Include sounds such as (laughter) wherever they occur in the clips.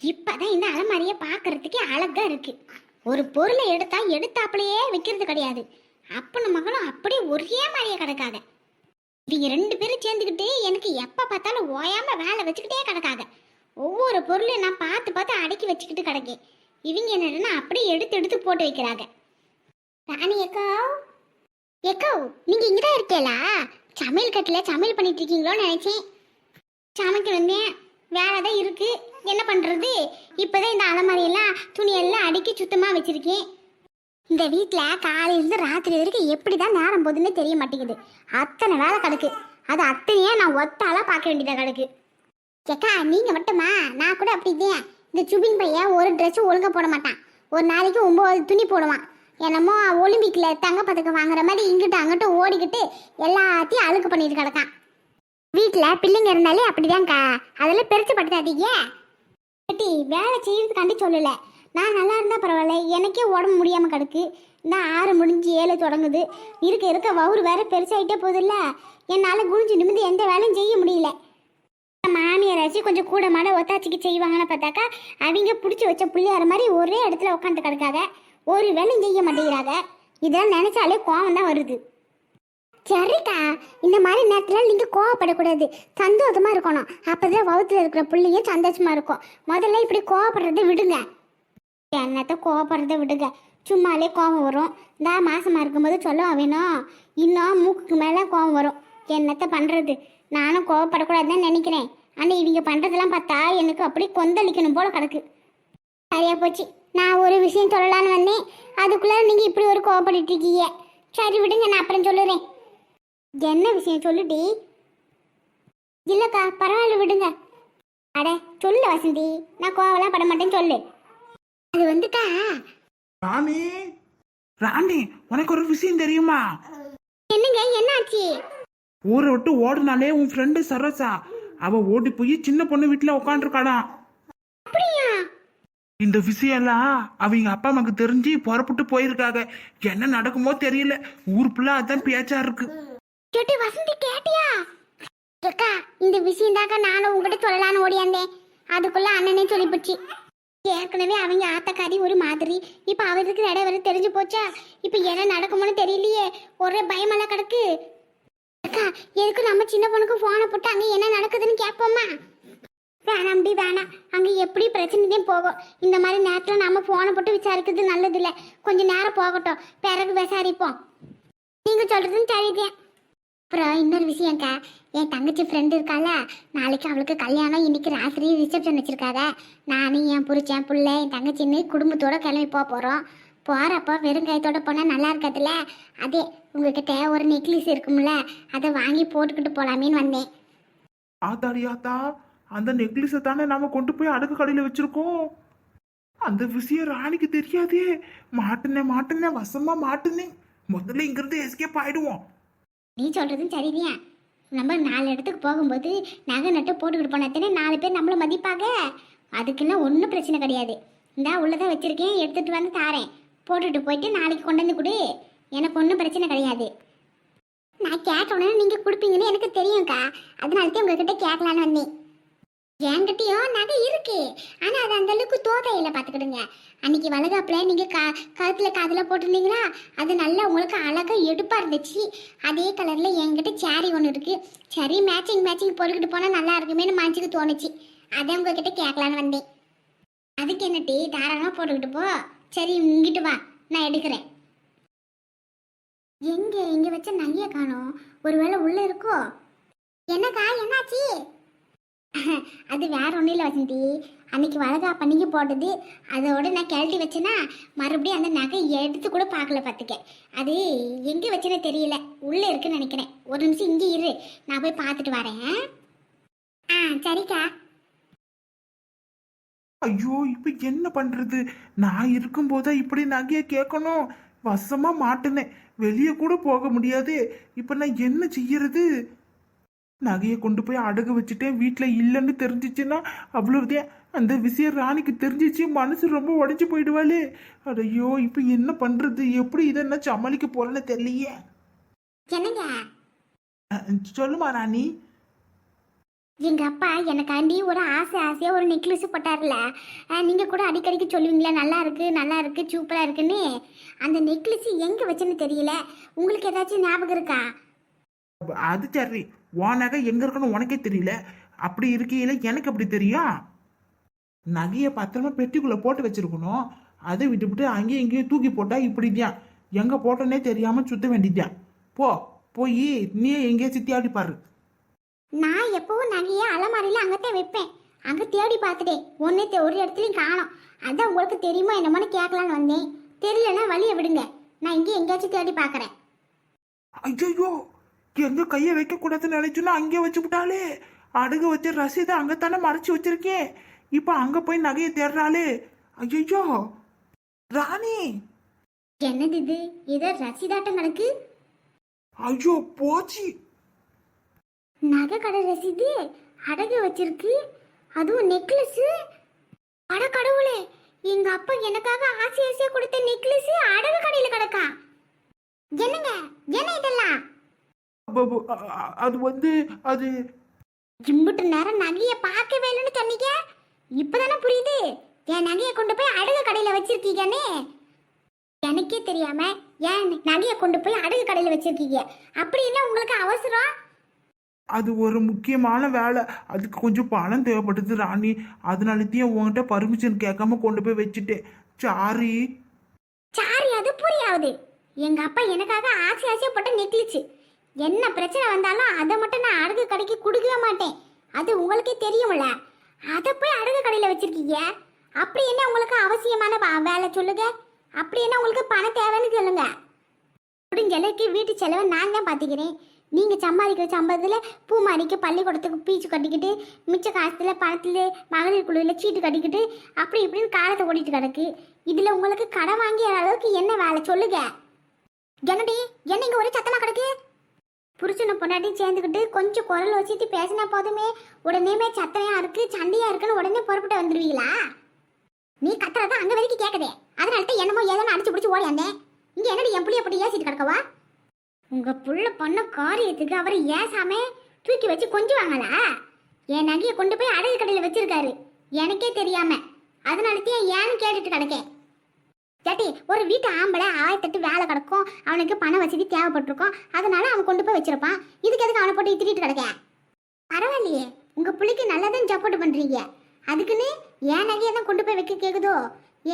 இப்பதான் இந்த அலமாரியை பார்க்கறதுக்கே அழகா இருக்கு. ஒரு பொருளை எடுத்தா எடுத்தாப்புலயே வைக்கிறது கிடையாது. அப்பனும் மகளும் அப்படியே ஒரே மாதிரியே கிடக்காத. இவங்க ரெண்டு பேரும் சேர்ந்துக்கிட்டு எனக்கு எப்ப பார்த்தாலும் ஓயாம வேலை வச்சுக்கிட்டே கிடக்காத. ஒவ்வொரு பொருளையும் நான் பார்த்து பார்த்து அடக்கி வச்சுக்கிட்டு கிடக்கேன். இவங்க என்னன்னா அப்படியே எடுத்து எடுத்து போட்டு வைக்கிறாங்க. ராணி எக்கோ எக்கோ நீங்க இங்கதான் இருக்கீங்களா? சமையல் கட்டில சமையல் பண்ணிட்டு இருக்கீங்களோன்னு நினைச்சேன். சமைக்க வந்தேன் பண்ணுறது இப்போதான் இந்த அலமாரியெல்லாம் துணியெல்லாம் அடுக்கி சுத்தமாக வச்சுருக்கேன். இந்த வீட்டில் காலையிலேருந்து ராத்திரி வரைக்கும் எப்படி தான் நேரம் போகுதுன்னு தெரிய மாட்டேங்குது. அத்தனை வேலை கிடக்கு. அது அத்தனையே நான் ஒத்தாலாக பார்க்க வேண்டியதாக கிடக்கு. கேக்கா நீங்கள் மட்டுமா? நான் கூட அப்படிதான் இந்த சுபின் பையன் ஒரு ட்ரெஸ்ஸும் ஒழுங்காக போட மாட்டான். ஒரு நாளைக்கு ஒம்பது துணி போடுவான். என்னமோ ஒலிம்பிக்கில் தங்கப்பதக்கம் வாங்குற மாதிரி இங்கிட்ட அங்கிட்டும் ஓடிக்கிட்டு எல்லாத்தையும் அழுக்கு பண்ணிட்டு கிடக்கான். வீட்டில் பிள்ளைங்க இருந்தாலே அப்படிதான்க்கா. அதெல்லாம் பெருசு படுத்தாதீங்க ஏட்டி வேலை செய்யறதுக்காண்டி சொல்லலை. நான் நல்லா இருந்தால் பரவாயில்ல. எனக்கே உடம்பு முடியாமல் கிடக்கு. இந்த ஆறு முடிஞ்சு ஏழு தொடங்குது. இருக்க இருக்க வவுறு வேற பெருசாயிட்டே போகுதுல்ல. என்னால் குனிஞ்சு நிமிந்து எந்த வேலையும் செய்ய முடியல. மாமியாராச்சும் கொஞ்சம் கூட மாட ஒத்தாச்சிக்கு செய்வாங்கன்னு பார்த்தாக்கா அவங்க பிடிச்சி வச்ச பிள்ளையார மாதிரி ஒரே இடத்துல உட்காந்து கிடக்காத ஒரு வேலையும் செய்ய மாட்டேங்கிறாங்க. இதெல்லாம் நினைச்சாலே கோவம் தான் வருது. சரிக்கா இந்த மாதிரி நேரத்தில் நீங்கள் கோவப்படக்கூடாது. சந்தோஷமாக இருக்கணும். அப்பதான் வவுத்துல இருக்கிற பிள்ளைங்க சந்தோஷமாக இருக்கும். முதல்ல இப்படி கோவப்படுறதை விடுங்க. என்னத்த கோவப்படுறதை விடுங்க. சும்மாலே கோவம் வரும். இந்த மாசமாக இருக்கும்போது சொல்ல வேணும்? இன்னும் மூக்குக்கு மேலே கோவம் வரும். என்னத்த பண்ணுறது நானும் கோவப்படக்கூடாதுன்னு நினைக்கிறேன். ஆனால் இவங்க பண்ணுறதெல்லாம் பார்த்தா எனக்கு அப்படியே கொந்தளிக்கணும் போல் கிடக்கு. சரியா போச்சு. நான் ஒரு விஷயம் சொல்லலான்னு வந்தேன். அதுக்குள்ளே நீங்கள் இப்படி ஒரு கோவப்பட்டுட்டு இருக்கீங்க. சரி விடுங்க. நான் அப்புறம் சொல்லுறேன். என்ன விஷயம் சொல்லுடி? இல்லக்கா பரவாயில்ல விடுங்க. அட சொல்லு வசந்தி. நான் கோவலாம் பட மாட்டேன்னு சொல்லு. அது வந்துட்டா? ராணி ராணி உனக்கு ஒரு விஷயம் தெரியுமா? என்னங்க என்னாச்சு? ஊரை விட்டு ஓடுனாலே உன் ஃப்ரெண்டு சரோசா அவ ஓடி போய் சின்ன பொண்ணு வீட்டுல உட்காந்துருக்காளாம் அப்படியா? இந்த விஷயம்லாம் அவங்க அப்பா அம்மாக்கு தெரிஞ்சு புறப்பட்டு போயிருக்காங்க. என்ன நடக்குமோ தெரியல. ஊர் ஃபுல்லா அதான் பேச்சா இருக்கு கேட்டு வசந்தி கேட்டியா? அக்கா இந்த விஷயம் தாக்கா நானும் உங்ககிட்ட சொல்லலான்னு ஓடியாந்தேன் அதுக்குள்ள அண்ணனே சொல்லிப்போச்சு. ஏற்கனவே அவங்க ஆத்தக்காரி ஒரு மாதிரி. இப்ப அவருக்கு இடம் வர தெரிஞ்சு போச்சா? இப்ப என்ன நடக்குமோன்னு தெரியலையே. ஒரே பயமெல்லாம் கிடக்கு. அக்கா எதுக்கு நம்ம சின்ன பொண்ணுக்கு போனை போட்டு அங்க என்ன நடக்குதுன்னு கேட்போமா? வேணாம்டி வேணாம். அங்க எப்படி பிரச்சனையும் போகும். இந்த மாதிரி நேரத்துல நாம போனை போட்டு விசாரிக்கிறது நல்லது இல்ல கொஞ்சம் நேரம் போகட்டும். பிறகு விசாரிப்போம். நீங்க சொல்றதுன்னு சரிதான். அப்புறம் இன்னொரு விஷயம்க்கா என் தங்கச்சி ஃப்ரெண்டு இருக்கால நாளைக்கு அவளுக்கு கல்யாணம் இன்னைக்கு ராத்திரி ரிசப்ஷன் வச்சிருக்காங்க நானும் என் புரிச்சேன் புள்ள என் தங்கச்சின்னு குடும்பத்தோட கிளம்பி போக போகிறோம் போகிறப்போ வெறும் போனால் நல்லா இருக்காதுல்ல? அதே உங்ககிட்ட ஒரு நெக்லஸ் இருக்கும்ல அதை வாங்கி போட்டுக்கிட்டு போகலாமேன்னு வந்தேன். ஆத்தாடி ஆத்தா அந்த நெக்லஸை தானே நாம கொண்டு போய் அடுக்கு கடையில் வச்சிருக்கோம். அந்த விஷயம் ராணிக்கு தெரியாதே. மாட்டுனே மாட்டுனே வசமா மாட்டுனே. முதல்ல இங்கிருந்து எஸ்கேப் ஆயிடுவோம். நீ சொல்கிறதும் சரிதியா நம்ம நாலு இடத்துக்கு போகும்போது நகை நட்டு போட்டுக்கிட்டு போனாத்தானே நாலு பேர் நம்மளை மதிப்பாங்க? அதுக்கெல்லாம் ஒன்றும் பிரச்சனை கிடையாது. இந்தா உள்ளதான் வச்சிருக்கேன் எடுத்துகிட்டு வந்து தாரேன். போட்டுட்டு போயிட்டு நாளைக்கு கொண்டு வந்து கொடு. எனக்கு ஒன்றும் பிரச்சனை கிடையாது. நான் கேட்ட உடனே நீங்கள் கொடுப்பீங்கன்னு எனக்கு தெரியும்க்கா. அதனால தான் உங்ககிட்ட கேட்கலான்னு வந்தேன். என்கிட்டயும் நகை இருக்கு. ஆனா அது அந்த அளவுக்கு தோதை பாத்துக்கிடுங்க. பார்த்துக்கிடுங்க அன்னைக்கு வளகாப்புல நீங்க க கழுத்துல காதுல போட்டிருந்தீங்களா? அது நல்லா உங்களுக்கு அழகா எடுப்பா இருந்துச்சு. அதே கலர்ல என்கிட்ட சேரி ஒன்று இருக்கு. சரி மேட்சிங் மேட்சிங் போட்டுக்கிட்டு போனா நல்லா இருக்குமேனு மனசுக்கு தோணுச்சு. அதை உங்ககிட்ட கேட்கலான்னு வந்தேன். அதுக்கு என்ன டீ? தாராளமா போட்டுக்கிட்டு போ. சரி இங்கிட்டு வா. நான் எடுக்கிறேன். எங்க? இங்க வச்ச நகைய காணும். ஒருவேளை உள்ள இருக்கோ? என்னக்கா? என்னாச்சு? (laughs) அது வேற ஒன்றும் இல்லை வசந்தி. அன்னைக்கு வளகா பண்ணிக்கு போட்டது அதோட நான் கிளட்டி வச்சேன்னா மறுபடியும் அந்த நகை எடுத்து கூட பார்க்கல பார்த்துக்க. அது எங்கே வச்சேன்னு தெரியல. உள்ளே இருக்குன்னு நினைக்கிறேன். ஒரு நிமிஷம் இங்கே இரு. நான் போய் பார்த்துட்டு வரேன். ஆ சரிக்கா. ஐயோ இப்போ என்ன பண்ணுறது நான் இருக்கும்போதா இப்படி நகையை கேட்கணும்? வசமாக மாட்டுனேன். வெளியே கூட போக முடியாது. இப்போ நான் என்ன செய்யறது? நகையை கொண்டு போய் அடகு வச்சுட்டேன். வீட்டில் இல்லைன்னு தெரிஞ்சிச்சுன்னா அவ்வளவுதான். அந்த விஷயம் ராணிக்கு தெரிஞ்சிச்சு மனசு ரொம்ப உடைஞ்சு போயிடுவாளே. அடையோ இப்போ என்ன பண்றது? எப்படி இதை என்ன சமாளிக்க போறேன்னு தெரியலையே. என்னங்க? சொல்லுமா ராணி. எங்க அப்பா எனக்காண்டி ஒரு ஆசை ஆசையா ஒரு நெக்லஸ் போட்டார்ல நீங்க கூட அடிக்கடிக்கு சொல்லுவீங்களே நல்லா இருக்கு நல்லா இருக்கு சூப்பரா இருக்குன்னு. அந்த நெக்லஸ் எங்க வச்சேன்னு தெரியல. உங்களுக்கு ஏதாச்சும் ஞாபகம் இருக்கா? அது சரி. உன் நகை எங்க இருக்குன்னு உனக்கே தெரியல. அப்படி இருக்கையில எனக்கு அப்படி தெரியும் நகையை பத்திரமா பெட்டிக்குள்ள போட்டு வச்சிருக்கணும். அதை விட்டுவிட்டு அங்கேயும் இங்கேயும் தூக்கி போட்டா இப்படிதான் எங்க போட்டோன்னே தெரியாம சுத்த வேண்டியதான் போ போய் நீ எங்கேயாச்சும் தேடி பாரு. நான் எப்பவும் நகைய அலமாரியில அங்கத்தான் வைப்பேன். அங்க தேடி பார்த்துட்டேன் ஒன்னே ஒரு இடத்துலயும் காணோம். அதான் உங்களுக்கு தெரியுமா என்னமோன்னு கேட்கலான்னு வந்தேன். தெரியலன்னா வழியை விடுங்க. நான் இங்கே எங்கேயாச்சும் தேடி பார்க்கறேன். ஐயோ எங்க கையை வைக்க கூடாதுன்னு நினைச்சுன்னா அங்கே வச்சு விட்டாலே அடுகு வச்ச ரசீதை அங்கத்தானே மறைச்சு வச்சிருக்கேன். இப்ப அங்க போய் நகையை தேடுறாளே. ஐயோ ராணி! என்னது இது? ஏதோ ரசீதாட்டம் கணக்கு ஐயோ போச்சு. நகை கடை ரசீது? அடகு வச்சிருக்கு. அதுவும் நெக்லஸ்? அட கடவுளே! எங்க அப்பா எனக்காக ஆசை ஆசையா கொடுத்த நெக்லஸ் அடகு கடையில கிடக்கா. என்னங்க? என்ன இதெல்லாம்? அது வந்து அது இம்புட்டு நேரம் நகைய பார்க்கவே இல்லைன்னு சொன்னீங்க இப்பதானே புரியுது. என் நகையை கொண்டு போய் அடகு கடையில வச்சிருக்கீங்கன்னு. எனக்கே தெரியாம ஏன் நகையை கொண்டு போய் அடகு கடையில வச்சிருக்கீங்க. அப்படி என்ன உங்களுக்கு அவசரம்? அது ஒரு முக்கியமான வேலை. அதுக்கு கொஞ்சம் பணம் தேவைப்பட்டது ராணி. அதனாலத்தையும் உன்கிட்ட பர்மிஷன் கேட்காம கொண்டு போய் வச்சுட்டேன். சாரி. சாரி அது புரியாது. எங்க அப்பா எனக்காக ஆசை ஆசையா போட்ட நெக்லிச்சு. என்ன பிரச்சனை வந்தாலும் அதை மட்டும் நான் அடகு கடைக்கு கொடுக்கவே மாட்டேன். அது உங்களுக்கே தெரியும்ல. அதை போய் அடகு கடையில் வச்சிருக்கீங்க. அப்படி என்ன உங்களுக்கு அவசியமான வேலை சொல்லுங்க. அப்படி என்ன உங்களுக்கு பணம் தேவைன்னு சொல்லுங்க. முடிஞ்ச அளவுக்கு வீட்டு செலவை நான் தான் பார்த்துக்கிறேன் நீங்கள் சம்பாதிக்கிற சம்பளத்தில் பூமாரிக்கு பள்ளிக்கூடத்துக்கு பீச்சு கட்டிக்கிட்டு மிச்ச காசுல பணத்தில் மகளிர் குழுவில் சீட்டு கட்டிக்கிட்டு அப்படி இப்படின்னு காலத்தை ஓடிட்டு கிடக்கு. இதில் உங்களுக்கு கடன் வாங்கிய அளவுக்கு என்ன வேலை சொல்லுங்க. என்னடி என்ன இங்கே ஒரே சத்தமாக கிடக்கு? புருஷனை பொண்டாட்டி சேர்ந்துக்கிட்டு கொஞ்சம் குரல் வச்சுட்டு பேசினா போதுமே. உடனேமே சத்தனையா இருக்கு சண்டையா இருக்குன்னு உடனே புறப்பட்டு வந்துடுவீங்களா நீ கத்துறத அங்க வரைக்கும் கேட்குதே. அதனால தான் என்னமோ ஏதோ அடிச்சு பிடிச்சி ஓடியாந்தேன் இங்க என்னடி என் எப்படி அப்படி ஏசிட்டு கிடக்கவா? உங்க புள்ள பண்ண காரியத்துக்கு அவர் ஏசாம தூக்கி வச்சு கொஞ்சம் வாங்கலா என் நகையை கொண்டு போய் அடகு கடையில் வச்சிருக்காரு. எனக்கே தெரியாம. அதனால தான் ஏன்னு கேட்டுட்டு கிடக்கேன். கேட்டி ஒரு வீட்டு ஆம்பளை ஆயிரத்தெட்டு வேலை கிடக்கும். அவனுக்கு பண வசதி தேவைப்பட்டிருக்கும். அதனால அவன் கொண்டு போய் வச்சிருப்பான். இதுக்கு எதுக்கு அவனை போட்டு திட்டிட்டு கிடக்க? பரவாயில்லையே. உங்க பிள்ளைக்கு நல்லதான் சப்போர்ட் பண்றீங்க. அதுக்குன்னு ஏன் நகையை தான் கொண்டு போய் வைக்க கேக்குதோ?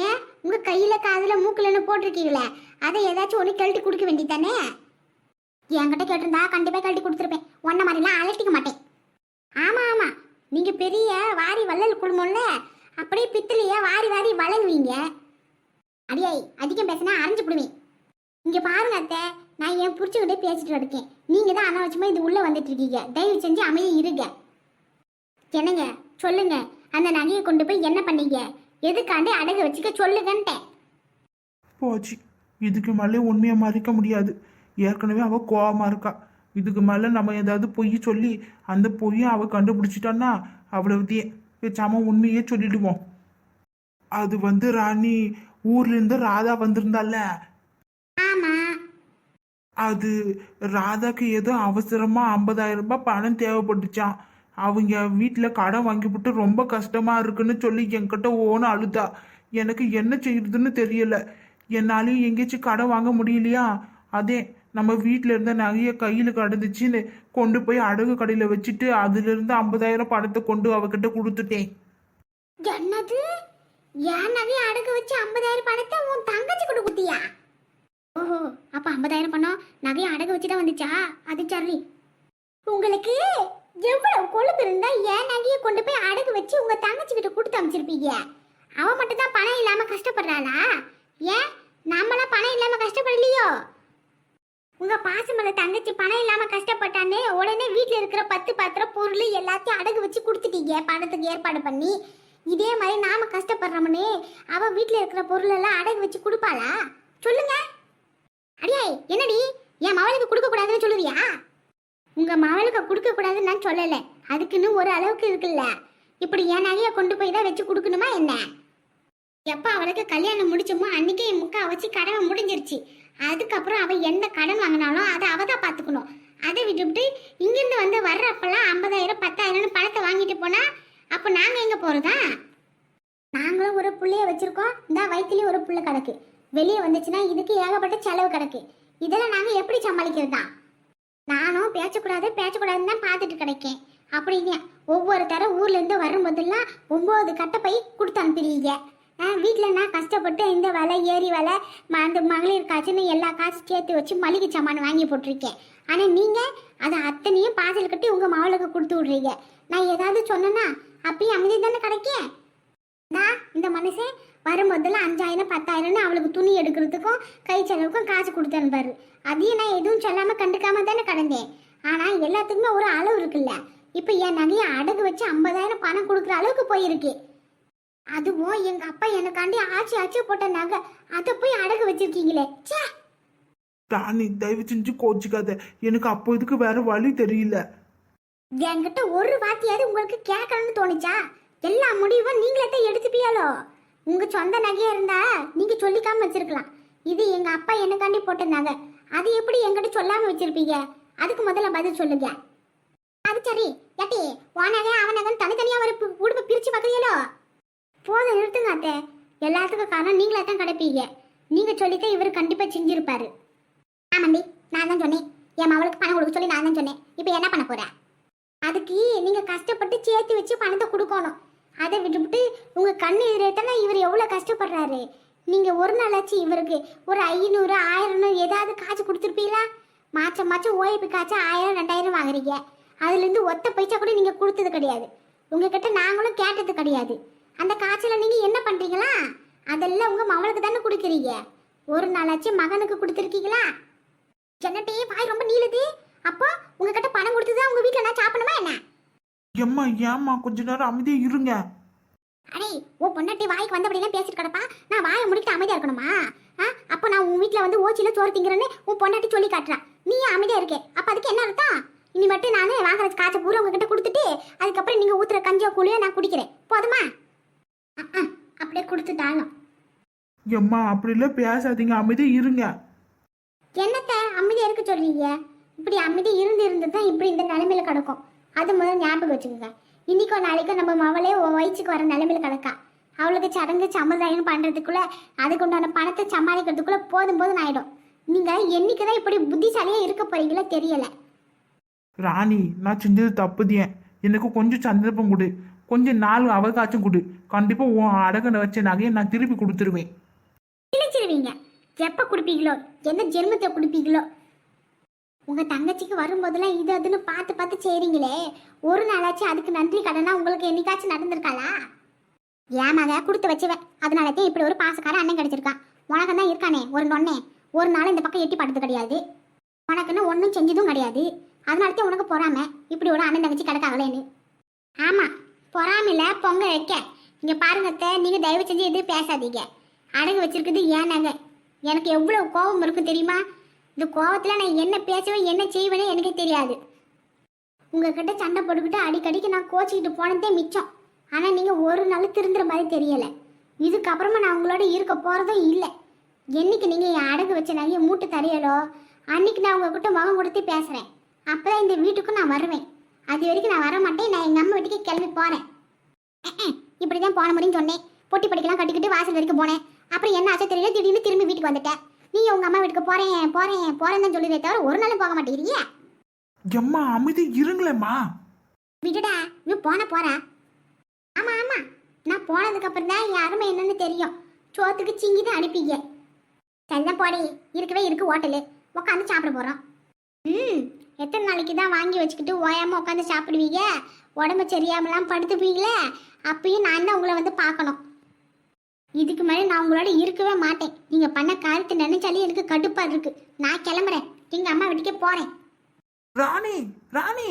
ஏன்? உங்க கையில காதுல மூக்குலன்னு போட்டிருக்கீங்களே. அதை ஏதாச்சும் ஒன்று கழட்டி கொடுக்க வேண்டியதானே என்கிட்ட கேட்டிருந்தா கண்டிப்பா கழட்டி கொடுத்துருப்பேன். உன்ன மாதிரிலாம் அலட்டிக்க மாட்டேன். ஆமா ஆமா. நீங்க பெரிய வாரி வள்ளல் குடும்பம்ல அப்படியே பித்தளைய வாரி வாரி வளங்குவீங்க அடியாய் அதிகம் பேசினா அரைஞ்சு போடுவேன். இங்க பாருங்க அத்தை நான் என் புரிச்சுக்கிட்டே பேசிட்டு இருக்கேன் நீங்க தான் அனாவசியமா இது உள்ள வந்துட்டு இருக்கீங்க. தயவு செஞ்சு அமைதி இருங்க. என்னங்க? சொல்லுங்க. அந்த நகையை கொண்டு போய் என்ன பண்ணீங்க? எதுக்காண்டி அடகு வச்சுக்க சொல்லுங்கன்ட்டேன். போச்சு. இதுக்கு மேலே உண்மையை மறைக்க முடியாது. ஏற்கனவே அவ கோவமா இருக்கா. இதுக்கு மேல நம்ம ஏதாவது பொய் சொல்லி அந்த பொய்யை அவ கண்டுபிடிச்சிட்டான்னா அவ்வளவுதே பேசாம உண்மையே சொல்லிடுவோம். அது வந்து ராணி ஊர்ல இருந்து ராதா வந்திருந்தால ஆமா. அது ராதாக்கு ஏதோ அவசரமா ஐம்பதாயிரம் ரூபாய் பணம் தேவைப்பட்டுச்சான் அவங்க வீட்டில் கடன் வாங்கிவிட்டு ரொம்ப கஷ்டமா இருக்குன்னு சொல்லி என்கிட்ட ஓன அழுதா. எனக்கு என்ன செய்யறதுன்னு தெரியல. என்னாலையும் எங்கேயாச்சும் கடன் வாங்க முடியலையா? அதே நம்ம வீட்டில் இருந்த நகையை கையில் கடந்துச்சுன்னு கொண்டு போய் அடகு கடையில் வச்சுட்டு அதுல இருந்து ஐம்பதாயிரம் பணத்தை கொண்டு அவகிட்ட கொடுத்துட்டேன். என்னது? என் நகையை அடகு வச்சு ஐம்பதாயிரம் பணத்தை உன் தங்கச்சி கொண்டு குத்தியா ஓஹோ அப்ப ஐம்பதாயிரம் பணம் நகையை அடகு வச்சு தான் வந்துச்சா? அது சரி உங்களுக்கு எவ்வளவு கொழுப்பு இருந்தா என் நகையை கொண்டு போய் அடகு வச்சு உங்க தங்கச்சி கிட்ட கொடுத்து அமைச்சிருப்பீங்க? அவ மட்டும் தான் பணம் இல்லாம கஷ்டப்படுறாளா? ஏன் நம்மளாம் பணம் இல்லாம கஷ்டப்படலையோ? உங்க பாசமல தங்கச்சி பணம் இல்லாம கஷ்டப்பட்டானே உடனே வீட்டுல இருக்கிற பத்து பாத்திரம் பொருள் எல்லாத்தையும் அடகு வச்சு கொடுத்துட்டீங்க. பணத்துக்கு ஏற்பாடு பண்ணி இதே மாதிரி நாம கஷ்டப்படுறோம்னே அவ வீட்டில் இருக்கிற பொருள் எல்லாம் அடகு வச்சு கொடுப்பாளா? சொல்லுங்க. அடியாய் என்னடி? என் மவளுக்கு கொடுக்க கூடாதுன்னு சொல்லுவியா? உங்க மவளுக்கு கொடுக்க கூடாதுன்னு நான் சொல்லல. அதுக்குன்னு ஒரு அளவுக்கு இருக்குல்ல. இப்படி என் நகைய கொண்டு போய் தான் வச்சு கொடுக்கணுமா என்ன? எப்ப அவளுக்கு கல்யாணம் முடிச்சோமோ அன்னைக்கே என் முக்கா வச்சு கடவை முடிஞ்சிருச்சு. அதுக்கப்புறம் அவ எந்த கடன் வாங்கினாலும் அதை அவ தான் பாத்துக்கணும் அதை விட்டுவிட்டு இங்கிருந்து வந்து வர்றப்பெல்லாம் ஐம்பதாயிரம் பத்தாயிரம்னு பணத்தை வாங்கிட்டு போனா அப்போ நாங்க எங்க போறதா? நாங்களும் ஒரு புள்ளைய வச்சிருக்கோம். இந்த வயிற்றுலயும் ஒரு புள்ள கிடக்கு. வெளியே வந்துச்சுன்னா இதுக்கு ஏகப்பட்ட செலவு கிடக்கு. இதெல்லாம் நாங்க எப்படி சமாளிக்கிறதா? நானும் பேச்சக்கூடாது பேச்சக்கூடாதுன்னு தான் பார்த்துட்டு கிடைக்கேன். அப்படிங்க ஒவ்வொரு தர ஊர்ல இருந்து வரும்போதெல்லாம் ஒன்பது கட்டை கொடுத்து அனுப்பிடுவீங்க. வீட்டில் நான் கஷ்டப்பட்டு இந்த வேலை ஏரி வேலை ம- அந்த மகளிர் காசுன்னு எல்லா காசு சேர்த்து வச்சு மளிகை சாமான் வாங்கி போட்டிருக்கேன். ஆனால் நீங்கள் அதை அத்தனையும் பாசல் கட்டி உங்கள் மகளுக்கு கொடுத்து விட்றீங்க. நான் ஏதாவது சொன்னேன்னா அப்பயும் அமைதி தானே கிடைக்கேன் நான் இந்த மனுஷன் வரும்போதெல்லாம் அஞ்சாயிரம் பத்தாயிரம்னு அவளுக்கு துணி எடுக்கிறதுக்கும் கை செலவுக்கும் காசு கொடுத்து அனுப்பாரு அதையும் நான் எதுவும் சொல்லாம கண்டுக்காம தானே கடந்தேன். ஆனா எல்லாத்துக்குமே ஒரு அளவு இருக்குல்ல. இப்போ என் நகையை அடகு வச்சு ஐம்பதாயிரம் பணம் கொடுக்குற அளவுக்கு போயிருக்கு. அதுவும் எங்க அப்பா எனக்காண்டி ஆச்சி ஆச்சு போட்ட நகை அதை போய் அடகு வச்சிருக்கீங்களே. ச்சே! ராணி தயவு செஞ்சு கோச்சிக்காத. எனக்கு அப்போ இதுக்கு வேற வழி தெரியல. என்கிட்ட ஒரு வார்த்தையாவது உங்களுக்கு கேட்கணும்னு தோணுச்சா? எல்லா முடிவும் நீங்களே தான் எடுத்துப்பியாலோ உங்க சொந்த நகையா இருந்தா நீங்க சொல்லிக்காம வச்சிருக்கலாம். இது எங்க அப்பா எனக்காண்டி போட்டிருந்தாங்க? அது எப்படி என்கிட்ட சொல்லாம வச்சிருப்பீங்க? அதுக்கு முதல்ல பதில் சொல்லுங்க. அது சரி. ஏட்டி உன் நகை அவன் தனித்தனியா ஒரு பு- உடுப்பை பிரிச்சு பார்க்கறீங்களோ? போதும் நிறுத்துங்க அத்தை. எல்லாத்துக்கும் காரணம் நீங்களே தான் கிடைப்பீங்க. நீங்க சொல்லித்தான் இவர் கண்டிப்பா செஞ்சிருப்பாரு. ஆமாண்டி நான் தான் சொன்னேன். என் மவளுக்கு பணம் கொடுக்க சொல்லி நான் தான் சொன்னேன் இப்போ என்ன பண்ண போற அதுக்கு நீங்க கஷ்டப்பட்டு சேர்த்து வச்சு பணத்தை கொடுக்கணும் அதை விட்டுவிட்டு உங்க கண்ணு எதிரேத்தானே இவர் எவ்வளவு நீங்கள் ஒரு நாளாச்சு இவருக்கு ஒரு ஐநூறு ஆயிரம்னு ஏதாவது காசு கொடுத்துருப்பீங்களா? மாச்சம் மாச்சம் ஓய்வு காய்ச்சா ஆயிரம் ரெண்டாயிரம் வாங்குறீங்க. அதுலேருந்து ஒத்த பைசா கூட நீங்கள் கொடுத்தது கிடையாது. உங்ககிட்ட நாங்களும் கேட்டது கிடையாது. அந்த காய்ச்சலை நீங்கள் என்ன பண்ணுறீங்களா அதெல்லாம் உங்கள் மவளுக்கு தானே கொடுக்குறீங்க. ஒரு நாளாச்சு மகனுக்கு கொடுத்துருக்கீங்களா? என்னட்டே வாய் ரொம்ப நீளுது. அப்போ உங்ககிட்ட பணம் கொடுத்துதான் உங்கள் வீட்டில் நான் சாப்பிடணுமா என்ன? ஏம்மா ஏம்மா கொஞ்ச நேரம் அமைதியா இருங்க. அடே ஓ பொண்டாட்டி வாய்க்கு வந்தபடியெல்லாம் பேசிட்டு கிடப்பா? நான் வாயை முடிக்கிட்டு அமைதியா இருக்கணுமா? ஆ? அப்போ நான் உன் வீட்ல வந்து ஓச்சில சோறு திங்கிறேன்னு உன் பொண்டாட்டி சொல்லி காட்டுறா. நீ ஏன் அமைதியா இருக்கே. அப்ப அதுக்கு என்ன அர்த்தம்? இனி மட்டும் நான் வாங்குற காய்ச்ச பூரா உங்ககிட்ட கொடுத்துட்டு அதுக்கப்புறம் நீங்க ஊத்துற கஞ்சோ கூலியோ நான் குடிக்கிறேன். போதுமா? அப்படியே கொடுத்துட்டாலும். எம்மா அப்படிலாம் பேசாதீங்க. அமைதியா இருங்க. என்னத்த அமைதியா இருக்க சொல்றீங்க? இப்படி அமைதி இருந்து இருந்து தான் இப்படி இந்த நிலைமையில கிடக்கும். அது முதல்ல ஞாபகம் வச்சுக்கோங்க. இன்னைக்கோ நாளைக்கோ நம்ம மவளே வயிற்றுக்கு வர நிலைமையில கிடக்கா. அவளுக்கு சடங்கு சம்பிரதாயம் பண்றதுக்குள்ள அதுக்கு உண்டான பணத்தை சமாளிக்கிறதுக்குள்ள போதும் போதும் ஆயிடும். நீங்க என்னைக்கு தான் இப்படி புத்திசாலியா இருக்க போறீங்களோ தெரியல. ராணி நான் செஞ்சது தப்புதியேன். எனக்கு கொஞ்சம் சந்தர்ப்பம் கொடு. கொஞ்சம் நாள் அவகாசம் கொடு. கண்டிப்பா உன் அடகனை வச்ச நகையை நான் திருப்பி கொடுத்துருவேன். கிழிச்சிருவீங்க எப்ப குடிப்பீங்களோ? என்ன ஜென்மத்தை குடிப்பீங்களோ? உங்க தங்கச்சிக்கு வரும்போதெல்லாம் இது அதுன்னு பார்த்து பார்த்து செய்றீங்களே. ஒரு நாளாச்சும் அதுக்கு நன்றி கடனா உங்களுக்கு என்னைக்காச்சும் நடந்திருக்காளா? ஏமாங்க கொடுத்து வச்சுவேன் அதனால தான் இப்படி ஒரு பாசக்கார அண்ணன் கிடைச்சிருக்கான். உனக்கு தான் இருக்கானே ஒரு நொண்ணே. ஒரு நாள் இந்த பக்கம் எட்டி படுத்து கிடையாது. உனக்குன்னு ஒன்றும் செஞ்சதும் கிடையாது. அதனால தான் உனக்கு பொறாம. இப்படி ஒரு அண்ணன் தங்கச்சி கிடக்காங்களேன்னு. ஆமா பொறாமையில் பொங்க வைக்க. இங்க பாருங்கத்த நீங்கள் நீங்க தயவு செஞ்சு எதுவும் பேசாதீங்க. அடகு வச்சிருக்குது ஏன் நகை. எனக்கு எவ்வளவு கோபம் இருக்கும் தெரியுமா? இந்த கோவத்தில் நான் என்ன பேசுவேன் என்ன செய்வேனே எனக்கு தெரியாது. உங்ககிட்ட சண்டை போட்டுக்கிட்டு அடிக்கடிக்கு நான் கோச்சிக்கிட்டு போனதே மிச்சம். ஆனால் நீங்கள் ஒரு நாள் திருந்துற மாதிரி தெரியலை. இதுக்கப்புறமா நான் உங்களோட இருக்க போகிறதும் இல்லை. என்னைக்கு நீங்கள் என் அடகு வச்ச நகையை மூட்டு தரையலோ அன்னைக்கு நான் உங்ககிட்ட முகம் கொடுத்து பேசுகிறேன் அப்போ தான் இந்த வீட்டுக்கும் நான் வருவேன். அது வரைக்கும் நான் வர மாட்டேன் நான் எங்கள் அம்மா வீட்டுக்கு கிளம்பி போகிறேன் இப்படி தான் போன முறையும் சொன்னேன். பொட்டி படிக்கலாம் கட்டிக்கிட்டு வாசல் வரைக்கும் போனேன். அப்புறம் என்ன ஆச்சோ தெரியல திடீர்னு திரும்பி வீட்டுக்கு வந்துட்டேன். நீ உங்க அம்மா வீட்டுக்கு போறேன் போறேன் போறேன்னு தான் சொல்லுதே தவிர ஒரு நாளும் போக மாட்டேங்கிறீங்க எம்மா அமைதி இருங்களேம்மா. விடுடா நீ போன போற. ஆமா ஆமா. நான் போனதுக்கு அப்புறம் தான் என் அருமை என்னன்னு தெரியும். சோத்துக்கு சிங்கிட்டு அனுப்பிங்க. சரிதான் போடி இருக்கவே இருக்கு ஹோட்டலு. உட்காந்து சாப்பிட போறோம். ம் எத்தனை நாளைக்கு தான் வாங்கி வச்சுக்கிட்டு ஓயாம உட்காந்து சாப்பிடுவீங்க? உடம்பு சரியாமலாம் படுத்துப்பீங்களே? அப்பயும் நான் தான் உங்களை வந்து பார்க்கணும். இதுக்கு மேலே நான் உங்களோட இருக்கவே மாட்டேன். நீங்கள் பண்ண காரியத்தை நினைச்சாலே எனக்கு கடுப்பாக இருக்கு. நான் கிளம்புறேன். எங்கள் அம்மா வீட்டுக்கே போகிறேன் ராணி ராணி.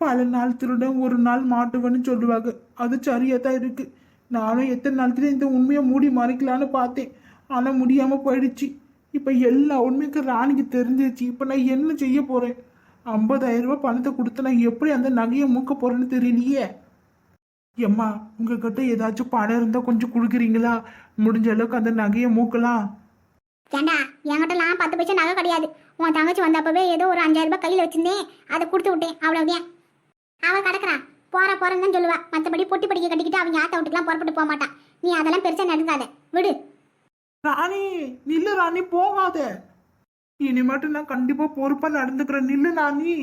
பல நாள் திருடன் ஒரு நாள் மாட்டுவன்னு சொல்லுவாங்க. அது சரியாக தான் இருக்கு. நானும் எத்தனை நாளத்துல இந்த உண்மையை மூடி மறைக்கலான்னு பார்த்தேன். ஆனால் முடியாமல் போயிடுச்சு. இப்போ எல்லா உண்மைக்கும் ராணிக்கு தெரிஞ்சிருச்சு. இப்போ நான் என்ன செய்ய போகிறேன் ஐம்பதாயிரம் ரூபாய் பணத்தை கொடுத்து நான் எப்படி அந்த நகையை மூக்க போகிறேன்னு தெரியலையே. எம்மா உங்ககிட்ட ஏதாச்சும் பணம் இருந்தா கொஞ்சம் கொடுக்குறீங்களா? முடிஞ்ச அளவுக்கு அந்த நகையை மூக்கலாம். ஏண்டா என்கிட்டலாம் பத்து பைசா நகை கிடையாது. உன் தங்கச்சி வந்தப்பவே ஏதோ ஒரு அஞ்சாயிரம் ரூபாய் கையில வச்சிருந்தேன். அதை கொடுத்து விட்டேன். அவ்வளவுதான் அவ கிடக்குறா. போற போறன்னு தான் சொல்லுவா. மத்தபடி பொட்டி படிக்க கட்டிக்கிட்டு அவங்க ஆத்த விட்டுலாம் புறப்பட்டு போக மாட்டான் நீ அதெல்லாம் பெருசா நடுங்காத விடு. ராணி நில்லு ராணி போகாத. இனிமேட்டு நான் கண்டிப்பா பொறுப்பா நடந்துக்கிறேன். நில்லு ராணி.